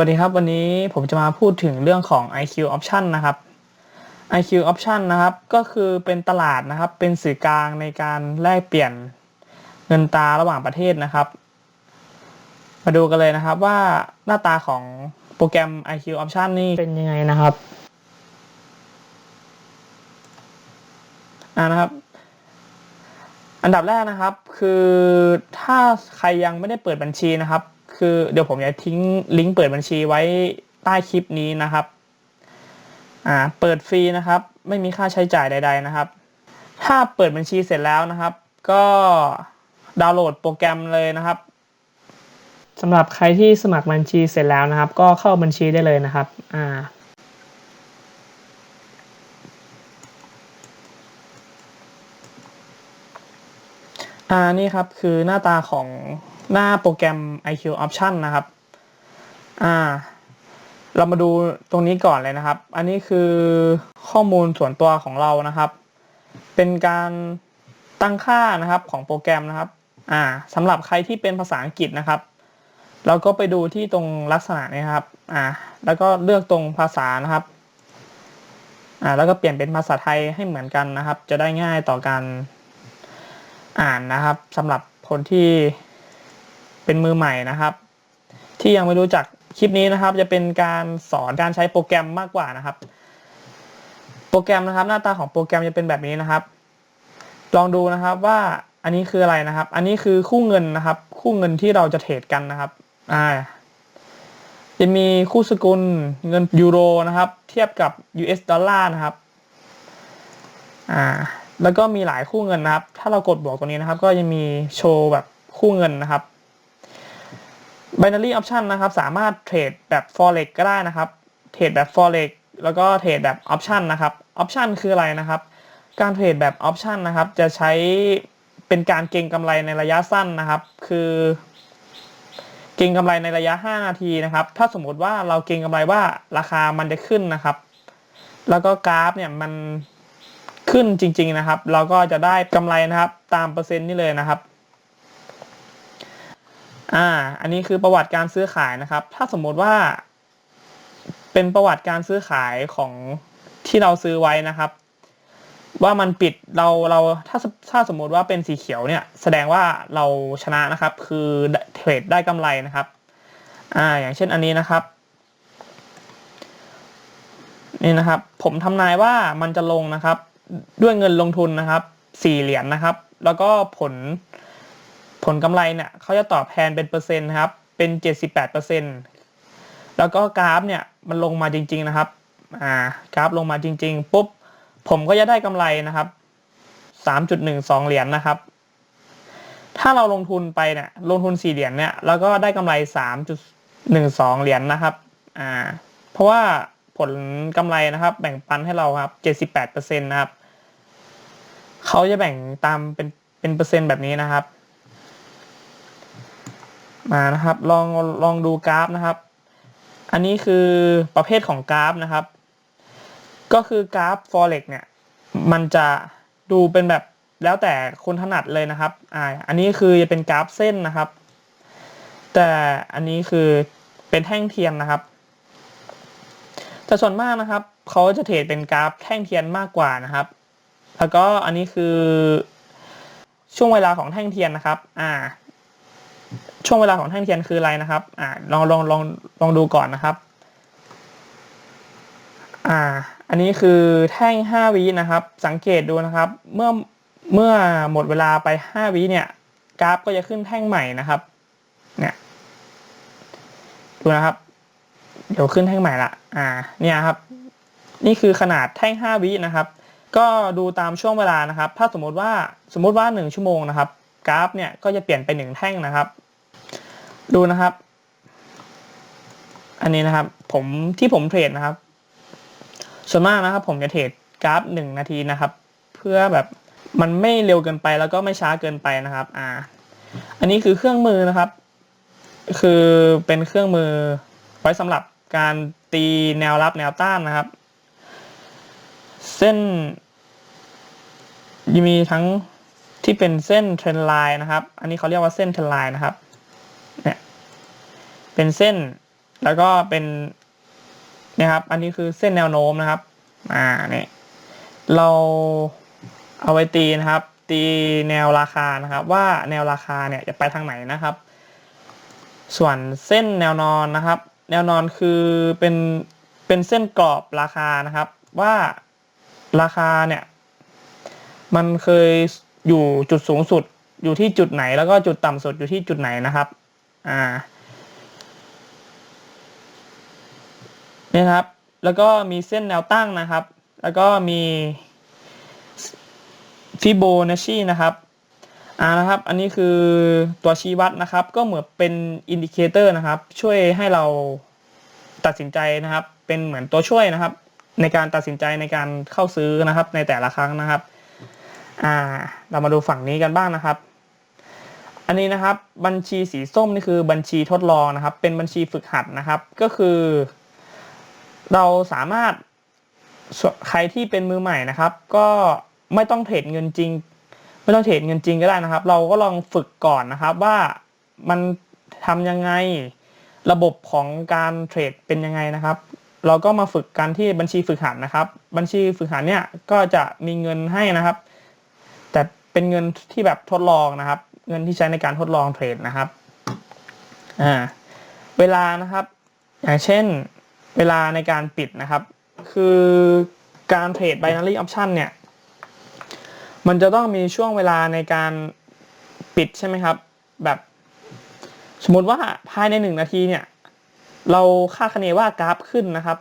วัสดีครับ วันนี้ผมจะมาพูดถึงเรื่องของ IQ Option นะครับ IQ Option นะครับ ก็คือเป็นตลาดนะครับ เป็นสื่อกลางในการแลกเปลี่ยนเงินตราระหว่างประเทศนะครับ มาดูกันเลยนะครับว่าหน้าตาของโปรแกรม IQ Option นี่เป็นยังไงนะครับอ่านะครับ อันดับแรกนะครับ คือถ้าใครยังไม่ได้เปิดบัญชีนะครับ คือเดี๋ยวผมจะทิ้งลิงก์เปิดบัญชีไว้ใต้คลิปนี้นะครับอ่าเปิดฟรีนะครับ ไม่มีค่าใช้จ่ายใด ๆนะครับ ถ้าเปิดบัญชีเสร็จแล้วนะครับ ก็ดาวน์โหลดโปรแกรมเลยนะครับสำหรับใครที่สมัครบัญชีเสร็จแล้วนะครับ ก็เข้าบัญชีได้เลยนะครับอ่าอ่านี่ครับคือหน้าตาของ หน้าโปรแกรม IQ Option นะครับ อ่า เรามาดูตรงนี้ก่อนเลยนะครับ อันนี้คือข้อมูลส่วนตัวของเรานะครับ เป็นการตั้งค่านะครับของโปรแกรมนะครับ อ่าสำหรับใครที่เป็นภาษาอังกฤษนะครับ เราก็ไปดูที่ตรงลักษณะนี้ครับ อ่า แล้วก็เลือกตรงภาษานะครับ อ่า แล้วก็เปลี่ยนเป็นภาษาไทยให้เหมือนกันนะครับ จะได้ง่ายต่อการอ่านนะครับสำหรับคนที่ เป็นมือใหม่นะครับ ที่ยังไม่รู้จักคลิปนี้นะครับ จะเป็นการสอนการใช้โปรแกรมมากกว่านะครับ โปรแกรมนะครับ หน้าตาของโปรแกรมจะเป็นแบบนี้นะครับ ลองดูนะครับว่าอันนี้คืออะไรนะครับ อันนี้คือคู่เงินนะครับ คู่เงินที่เราจะเทรดกันนะครับอ่าจะมีคู่สกุลเงินยูโรนะครับ เทียบกับ US ดอลลาร์นะครับอ่าแล้วก็มีหลายคู่เงินนะครับ ถ้าเรากดบวกตรงนี้นะครับ ก็จะมีโชว์แบบคู่เงินนะครับ binary option นะครับ สามารถเทรดแบบ forex ก็ได้นะครับ เทรดแบบ forex แล้วก็เทรดแบบ option นะครับ option คืออะไรนะครับ การเทรดแบบ option นะครับ จะใช้เป็นการเก็งกำไรในระยะสั้นนะครับ คือเก็งกำไรในระยะ 5 นาทีนะครับ ถ้าสมมติว่าเราเก็งกำไรว่าราคามันจะขึ้นนะครับ แล้วก็กราฟเนี่ยมันขึ้นจริง ๆนะครับ เราก็จะได้กำไรนะครับ ตามเปอร์เซ็นต์นี่เลยนะครับ อ่า อันนี้คือประวัติการซื้อขายนะครับ ถ้าสมมติว่า เป็นประวัติการซื้อขายของที่เราซื้อไว้นะครับ ว่ามันปิดเราเราถ้าถ้าสมมติว่าเป็นสีเขียวเนี่ย แสดงว่าเราชนะนะครับ คือเทรดได้กำไรนะครับ อ่า อย่างเช่นอันนี้นะครับ นี่นะครับ ผมทำนายว่ามันจะลงนะครับ ด้วยเงินลงทุนนะครับสี่เหรียญนนะครับ แล้วก็ผล ผลกำไรเนี่ยเขาจะตอบแทนเป็นเปอร์เซ็นต์ครับ เป็นเจ็ดสิบแปดเปอร์เซ็นแล้วก็กราฟเนี่ยมันลงมาจริง ๆนะครับอ่ากราฟลงมาจริง ๆ ปุ๊บ ผมก็จะได้กำไรนะครับสามจุดหนึ่งสองเหรียญนนะครับ ถ้าเราลงทุนไปเนี่ยลงทุนสี่เหรียญเนี่ยแล้วก็ได้กำไรสามจุดหนึ่งสองเหรียญนนะครับอ่าเพราะว่าผลกำไรนะครับ แบ่งปันให้เราครับเจ็ดสิบแปดเปอร์เซ็นตนะครับเขาจะแบ่งตามเป็นเป็นเปอร์เซ็นต์แบบนี้นะครับ มานะครับ ลองลองดูกราฟนะครับ อันนี้คือประเภทของกราฟนะครับ ก็คือกราฟ forex เนี่ย มันจะดูเป็นแบบแล้วแต่คนถนัดเลยนะครับ อ่า อันนี้คือจะเป็นกราฟเส้นนะครับ แต่อันนี้คือเป็นแท่งเทียนนะครับ แต่ส่วนมากนะครับเขาจะเทรดเป็นกราฟแท่งเทียนมากกว่านะครับ แล้วก็อันนี้คือช่วงเวลาของแท่งเทียนนะครับ อ่า ช่วงเวลาของแท่งเทียนคืออะไรนะครับอ่าลองลองลองลองดูก่อนนะครับอ่าอันนี้คือแท่งห้าวินะครับ สังเกตดูนะครับ เมื่อเมื่อหมดเวลาไปห้าวิเนี่ย กราฟก็จะขึ้นแท่งใหม่นะครับ เนี่ย ดูนะครับ เดี๋ยวขึ้นแท่งใหม่ละ อ่า เนี่ยครับ นี่คือขนาดแท่งห้าวินะครับ ก็ดูตามช่วงเวลานะครับ ถ้าสมมติว่าสมมติว่าหนึ่งชั่วโมงนะครับ กราฟเนี่ยก็จะเปลี่ยนไปหนึ่งแท่งนะครับ ดูนะครับ อันนี้นะครับ ผมที่ผมเทรดนะครับ ส่วนมากนะครับ ผมจะเทรดกราฟหนึ่งนาทีนะครับ เพื่อแบบมันไม่เร็วเกินไปแล้วก็ไม่ช้าเกินไปนะครับ อ่า อันนี้คือเครื่องมือนะครับ คือเป็นเครื่องมือไว้สำหรับการตีแนวรับแนวต้านนะครับ เส้นมีทั้งที่เป็นเส้นเทรนไลน์นะครับ อันนี้เขาเรียกว่าเส้นเทรนไลน์นะครับ เป็นเส้น แล้วก็เป็นนี่ยครับ อันนี้คือเส้นแนวโน้มนะครับ อ่าเนี่ยเราเอาไว้ตีนะครับ ตีแนวราคานะครับ ว่าแนวราคาเนี่ยจะไปทางไหนนะครับ ส่วนเส้นแนวนอนนะครับ แนวนอนคือเป็นเป็นเส้นกรอบราคานะครับ ว่าราคาเนี่ยมันเคยอยู่จุดสูงสุดอยู่ที่จุดไหนแล้วก็จุดต่ำสุดอยู่ที่จุดไหนนะครับ อ่า นี่ครับ แล้วก็มีเส้นแนวตั้งนะครับ แล้วก็มีฟิโบนัชชีนะครับอ่านะครับ อันนี้คือตัวชี้วัดนะครับ ก็เหมือนเป็นอินดิเคเตอร์นะครับ ช่วยให้เราตัดสินใจนะครับ เป็นเหมือนตัวช่วยนะครับ ในการตัดสินใจในการเข้าซื้อนะครับ ในแต่ละครั้งนะครับ อ่า เรามาดูฝั่งนี้กันบ้างนะครับ อันนี้นะครับ บัญชีสีส้มนี่คือบัญชีทดลองนะครับ เป็นบัญชีฝึกหัดนะครับ ก็คือ เราสามารถใครที่เป็นมือใหม่นะครับ ก็ไม่ต้องเทรดเงินจริง ไม่ต้องเทรดเงินจริงก็ได้นะครับ เราก็ลองฝึกก่อนนะครับว่ามันทำยังไงระบบของการเทรดเป็นยังไงนะครับ เราก็มาฝึกกันที่บัญชีฝึกหัดนะครับ บัญชีฝึกหัดเนี่ยก็จะมีเงินให้นะครับ แต่เป็นเงินที่แบบทดลองนะครับ เงินที่ใช้ในการทดลองเทรดนะครับอ่าเวลานะครับ อย่างเช่น เวลาในการปิดนะครับ คือการเทรด binary option เนี่ย มันจะต้องมีช่วงเวลาในการปิดใช่ไหมครับ แบบสมมติว่าภายในหนึ่งนาทีเนี่ย เราคาดคะเนว่ากราฟขึ้นนะครับ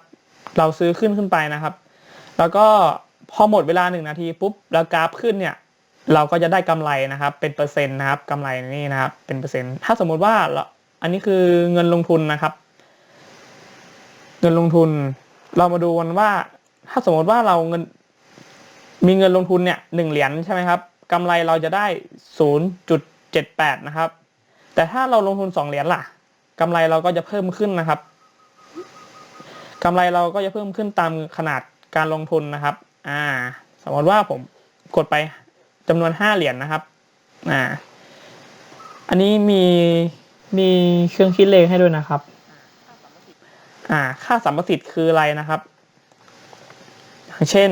เราซื้อขึ้นขึ้นไปนะครับ แล้วก็พอหมดเวลาหนึ่งนาทีปุ๊บแล้วกราฟขึ้นเนี่ยเราก็จะได้กำไรนะครับ เป็นเปอร์เซ็นต์นะครับกำไรนี่นะครับ เป็นเปอร์เซ็นต์ถ้าสมมุติว่าอันนี้คือเงินลงทุนนะครับ งินลงทุน เรามาดูกันว่า ถ้าสมมติว่าเราเงิน มีเงินลงทุนเนี่ยหนึ่งเหรียญใช่ไหมครับกำไรเราจะได้ศูนย์จุดเจ็ดแปดนะครับ แต่ถ้าเราลงทุนสองเหรียญล่ะกำไรเราก็จะเพิ่มขึ้นนะครับกำไรเราก็จะเพิ่มขึ้นตามขนาดการลงทุนนะครับ อ่า สมมติว่าผมกดไปจำนวนห้าเหรียญนะครับ อ่า อันนี้มีมีเครื่องคิดเลขให้ด้วยนะครับ อ่า ค่าสัมประสิทธิ์คืออะไรนะครับ อย่างเช่น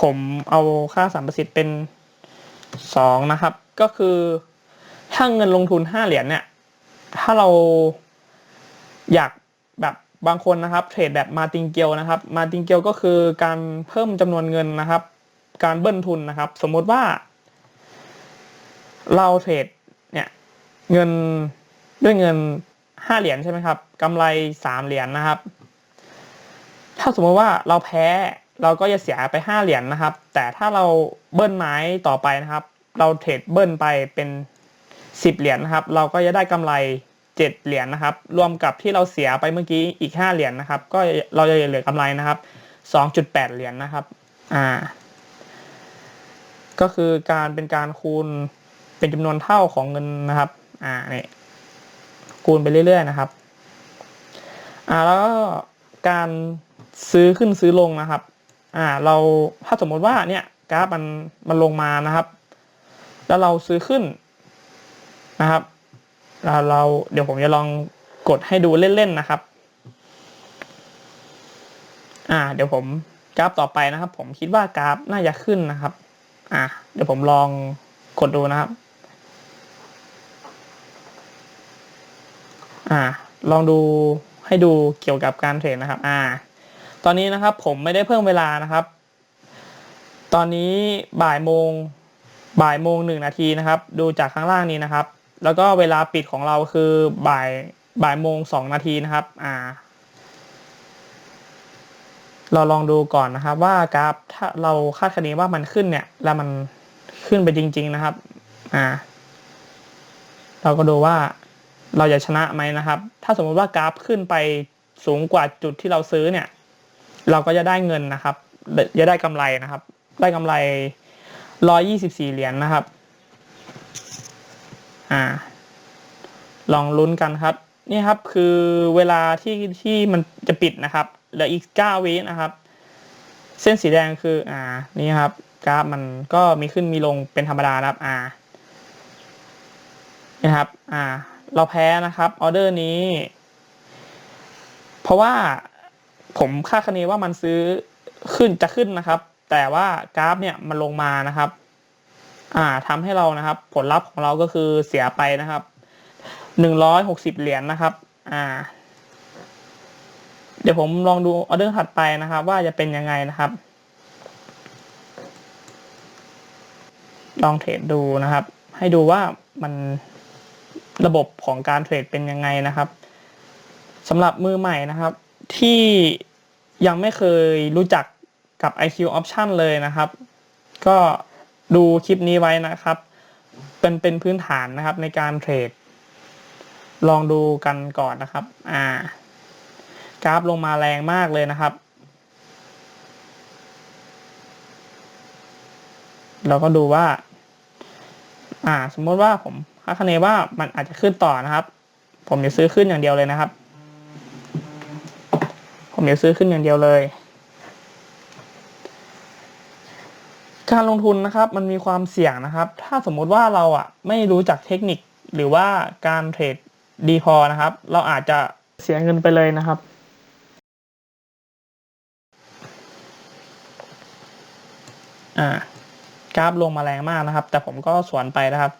ผมเอาค่าสัมประสิทธิ์เป็นสองนะครับ ก็คือถ้าเงินลงทุนห้าเหรียญเนี่ย ถ้าเราอยากแบบบางคนนะครับเทรดแบบมาติงเกียวนะครับ มาติงเกียวก็คือการเพิ่มจำนวนเงินนะครับ การเบิ้ลทุนนะครับ สมมติว่า เราเทรดเนี่ยเงินด้วยเงิน ห้าเหรียญใช่ไหมครับกำไรสามเหรียญนะครับ ถ้าสมมติว่าเราแพ้เราก็จะเสียไปห้าเหรียญนะครับ แต่ถ้าเราเบิ้ลไม้ต่อไปนะครับ เราเทรดเบิ้ลไปเป็นสิบเหรียญนะครับ เราก็จะได้กำไรเจ็ดเหรียญนะครับ รวมกับที่เราเสียไปเมื่อกี้อีกห้าเหรียญนะครับ ก็เราจะเหลือกำไรนะครับสองจุดแปดเหรียญนะครับอ่าก็คือการเป็นการคูณเป็นจำนวนเท่าของเงินนะครับ อ่าเนี่ย คูณไปเรื่อยๆนะครับอ่าแล้วก็การซื้อขึ้นซื้อลงนะครับอ่าเราถ้าสมมติว่าเนี่ยกราฟมันมันลงมานะครับ แล้วเราซื้อขึ้นนะครับเราเราเดี๋ยวผมจะลองกดให้ดูเล่นๆนะครับ อ่า เดี๋ยวผมกราฟต่อไปนะครับ ผมคิดว่ากราฟน่าจะขึ้นนะครับ อ่าเดี๋ยวผมลองกดดูนะครับ อ่า ลองดูให้ดูเกี่ยวกับการเทรดนะครับ อ่า ตอนนี้นะครับผมไม่ได้เพิ่มเวลานะครับ ตอนนี้บ่ายโมงบ่ายโมงหนึ่งนาทีนะครับ ดูจากข้างล่างนี้นะครับ แล้วก็เวลาปิดของเราคือบ่ายบ่ายโมงสองนาทีนะครับ อ่า เราลองดูก่อนนะครับ ว่ากราฟถ้าเราคาดคะเนว่ามันขึ้นเนี่ย แล้วมันขึ้นไปจริง ๆนะครับ อ่า เราก็ดูว่า เราจะชนะไหมนะครับ ถ้าสมมติว่ากราฟขึ้นไปสูงกว่าจุดที่เราซื้อเนี่ย เราก็จะได้เงินนะครับ จะได้กำไรนะครับ ได้กำไรร้อยี่สิบสี่เหรียญนนะครับ อ่า ลองลุ้นกันครับ นี่ครับคือเวลาที่ที่มันจะปิดนะครับ เหลืออีกเก้าวินะครับ เส้นสีแดงคือ อ่า นี่ครับ กราฟมันก็มีขึ้นมีลงเป็นธรรมดานะครับ อ่านี่ครับ อ่า เราแพ้นะครับออเดอร์นี้ เพราะว่าผมคาดคะเนว่ามันซื้อขึ้นจะขึ้นนะครับ แต่ว่ากราฟเนี่ยมันลงมานะครับ อ่าทำให้เรานะครับ ผลลัพธ์ของเราก็คือเสียไปนะครับหนึ่งร้อยหกสิบเหรียญนะครับ อ่า เดี๋ยวผมลองดูออเดอร์ถัดไปนะครับ ว่าจะเป็นยังไงนะครับ ลองเทรดดูนะครับ ให้ดูว่ามัน ระบบของการเทรดเป็นยังไงนะครับสำหรับมือใหม่นะครับ ที่ยังไม่เคยรู้จักกับ IQ Option เลยนะครับ ก็ดูคลิปนี้ไว้นะครับ เป็นเป็นพื้นฐานนะครับในการเทรด ลองดูกันก่อนนะครับ อ่ากราฟลงมาแรงมากเลยนะครับ เราก็ดูว่า อ่า สมมติว่าผม คาดคะเนว่ามันอาจจะขึ้นต่อนะครับ ผมจะซื้อขึ้นอย่างเดียวเลยนะครับ ผมจะซื้อขึ้นอย่างเดียวเลย การลงทุนนะครับมันมีความเสี่ยงนะครับ ถ้าสมมุติว่าเราอะไม่รู้จักเทคนิคหรือว่าการเทรดดีพอนะครับ เราอาจจะเสียเงินไปเลยนะครับอ่ากราฟลงมาแรงมากนะครับ แต่ผมก็สวนไปนะครับ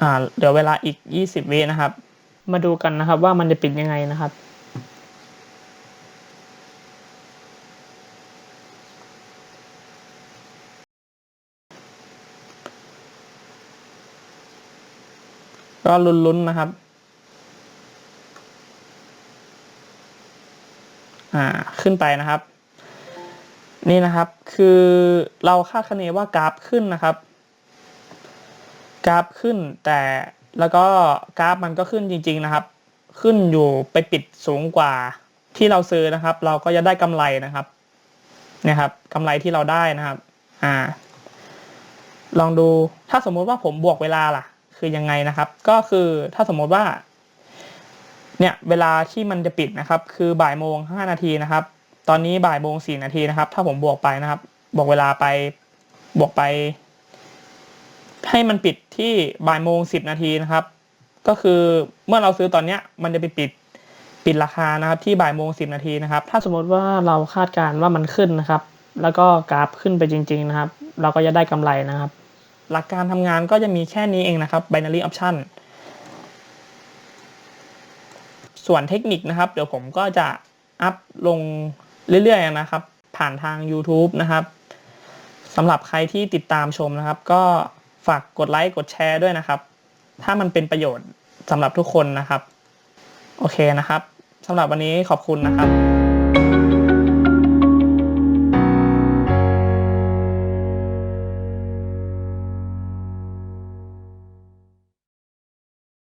อ่าเดี๋ยวเวลาอีกยี่สิบวินะครับ มาดูกันนะครับว่ามันจะปิดยังไงนะครับ ก็ลุ้นๆนะครับ อ่าขึ้นไปนะครับ นี่นะครับคือเราคาดคะเนว่ากราฟขึ้นนะครับ กราฟขึ้นแต่แล้วก็กราฟมันก็ขึ้นจริง ๆนะครับ ขึ้นอยู่ไปปิดสูงกว่าที่เราซื้อนะครับ เราก็จะได้กำไรนะครับเนี่ยครับกำไรที่เราได้นะครับอ่าลองดูถ้าสมมุติว่าผมบวกเวลาล่ะ คือยังไงนะครับ ก็คือถ้าสมมติว่า เนี่ยเวลาที่มันจะปิดนะครับ คือบ่ายโมงห้านาทีนะครับ ตอนนี้บ่ายโมงสี่นาทีนะครับ ถ้าผมบวกไปนะครับ บวกเวลาไปบวกไป ให้มันปิดที่บ่ายโมงสิบนาทีนะครับ ก็คือเมื่อเราซื้อตอนเนี้ยมันจะไปปิดปิดราคานะครับที่บ่ายโมงสิบนาทีนะครับ ถ้าสมมติว่าเราคาดการณ์ว่ามันขึ้นนะครับ แล้วก็กราฟขึ้นไปจริง ๆนะครับ เราก็จะได้กำไรนะครับ หลักการทำงานก็จะมีแค่นี้เองนะครับ binary option ส่วนเทคนิคนะครับ เดี๋ยวผมก็จะอัพลงเรื่อยๆนะครับ ผ่านทาง YouTube นะครับสำหรับใครที่ติดตามชมนะครับ ก็ ฝากกดไลค์กดแชร์ด้วยนะครับ ถ้ามันเป็นประโยชน์สำหรับทุกคนนะครับ โอเคนะครับสำหรับวันนี้ขอบคุณนะครับ